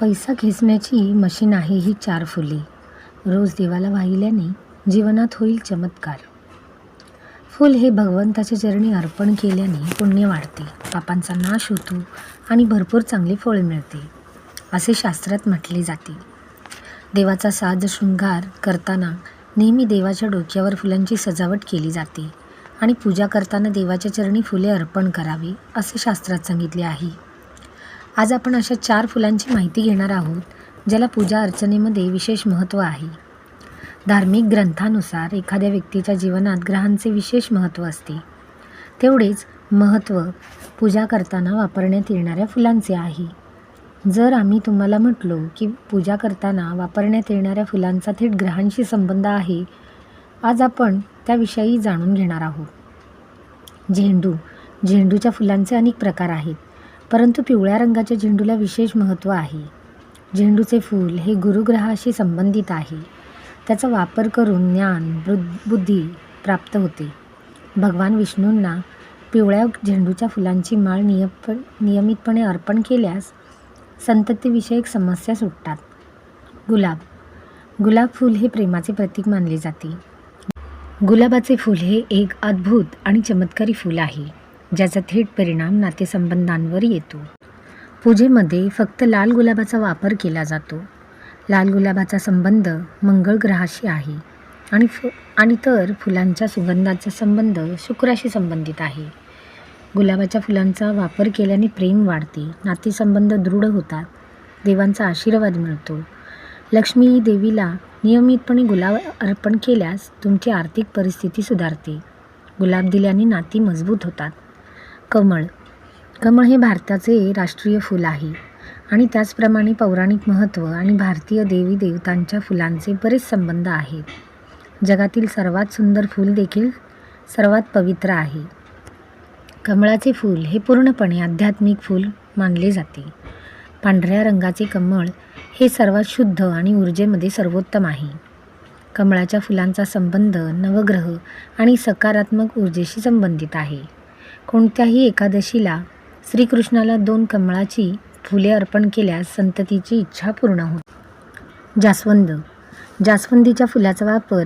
पैसा खेचण्याची मशीन आहे ही चार फुले. रोज देवाला वाहिल्याने जीवनात होईल चमत्कार. फुल हे भगवंताच्या चरणी अर्पण केल्याने पुण्य वाढते. पापांचा नाश होतो आणि भरपूर चांगले फळ मिळते असे शास्त्रात म्हटले जाते. देवाचा साज शृंगार करताना नेहमी देवाच्या डोक्यावर फुलांची सजावट केली जाते आणि पूजा करताना देवाच्या चरणी फुले अर्पण करावी असे शास्त्रात सांगितले आहे. आज आपण अशा चार फुलांची माहिती घेणार आहोत ज्याला पूजा अर्चनेमध्ये विशेष महत्त्व आहे. धार्मिक ग्रंथानुसार एखाद्या व्यक्तीच्या जीवनात ग्रहांचे विशेष महत्त्व असते. तेवढेच महत्त्व पूजा करताना वापरण्यात येणाऱ्या फुलांचे आहे. जर आम्ही तुम्हाला म्हटलो की पूजा करताना वापरण्यात येणाऱ्या फुलांचा थेट ग्रहांशी संबंध आहे आज आपण त्याविषयी जाणून घेणार आहोत. झेंडू झेंडूच्या फुलांचे अनेक प्रकार आहेत. परंतु पिवळ्या रंगाच्या झेंडूला विशेष महत्त्व आहे. झेंडूचे फूल हे गुरुग्रहाशी संबंधित आहे. त्याचा वापर करून ज्ञान बुद्ध बुद्धी प्राप्त होते. भगवान विष्णूंना पिवळ्या झेंडूच्या फुलांची माळ नियप नियमितपणे अर्पण केल्यास संततीविषयक समस्या सुटतात. गुलाब. गुलाब फूल हे प्रेमाचे प्रतीक मानले जाते. गुलाबाचे फूल हे एक अद्भुत आणि चमत्कारी फूल आहे. ज्याचा थेट परिणाम नातेसंबंधांवर येतो. पूजेमध्ये फक्त लाल गुलाबाचा वापर केला जातो. लाल गुलाबाचा संबंध मंगळ ग्रहाशी आहे आणि फु आणि तर फुलांच्या सुगंधाचा संबंध शुक्राशी संबंधित आहे. गुलाबाच्या फुलांचा वापर केल्याने प्रेम वाढते नातेसंबंध दृढ होतात देवांचा आशीर्वाद मिळतो. लक्ष्मी देवीला नियमितपणे गुलाब अर्पण केल्यास तुमची आर्थिक परिस्थिती सुधारते. गुलाब दिल्याने नाती मजबूत होतात. कमळ. कमळ हे भारताचे राष्ट्रीय फूल आहे आणि त्याचप्रमाणे पौराणिक महत्त्व आणि भारतीय देवी देवतांच्या फुलांचे बरेच संबंध आहेत जगातील सर्वात सुंदर फूल देखील सर्वात पवित्र आहे. कमळाचे फूल हे पूर्णपणे आध्यात्मिक फूल मानले जाते. पांढऱ्या रंगाचे कमळ हे सर्वात शुद्ध आणि ऊर्जेमध्ये सर्वोत्तम आहे. कमळाच्या फुलांचा संबंध नवग्रह आणि सकारात्मक ऊर्जेशी संबंधित आहे. कोणत्याही एकादशीला श्रीकृष्णाला दोन कमळाची फुले अर्पण केल्यास संततीची इच्छा पूर्ण होते. जास्वंद. जास्वंदीच्या फुलाचा वापर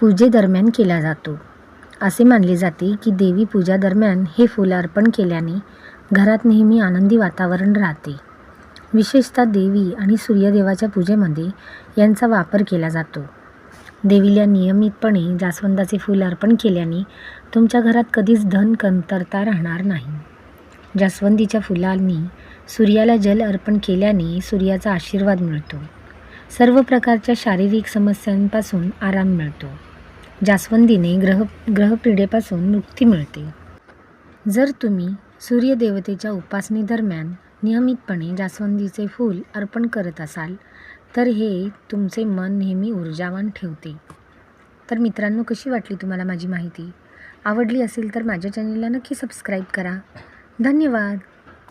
पूजेदरम्यान केला जातो. असे मानले जाते की देवी पूजादरम्यान हे फूल अर्पण केल्याने घरात नेहमी आनंदी वातावरण राहते. विशेषतः देवी आणि सूर्यदेवाच्या पूजेमध्ये यांचा वापर केला जातो. देवीला नियमितपणे जास्वंदाचे फूल अर्पण केल्याने तुमच्या घरात कधीच धन कमतरता राहणार नाही. जास्वंदीच्या फुलांनी सूर्याला जल अर्पण केल्याने सूर्याचा आशीर्वाद मिळतो. सर्व प्रकारच्या शारीरिक समस्यांपासून आराम मिळतो. जास्वंदीने ग्रह ग्रहपीडेपासून मुक्ती मिळते. जर तुम्ही सूर्यदेवतेच्या उपासनेदरम्यान नियमितपणे जास्वंदीचे फूल अर्पण करत असाल तर हे तुमचे मन नेहमी ऊर्जावान ठेवते. तर मित्रांनो कशी वाटली तुम्हाला माझी माहिती? आवडली असेल तर माझ्या चॅनलला नक्की सबस्क्राईब करा. धन्यवाद!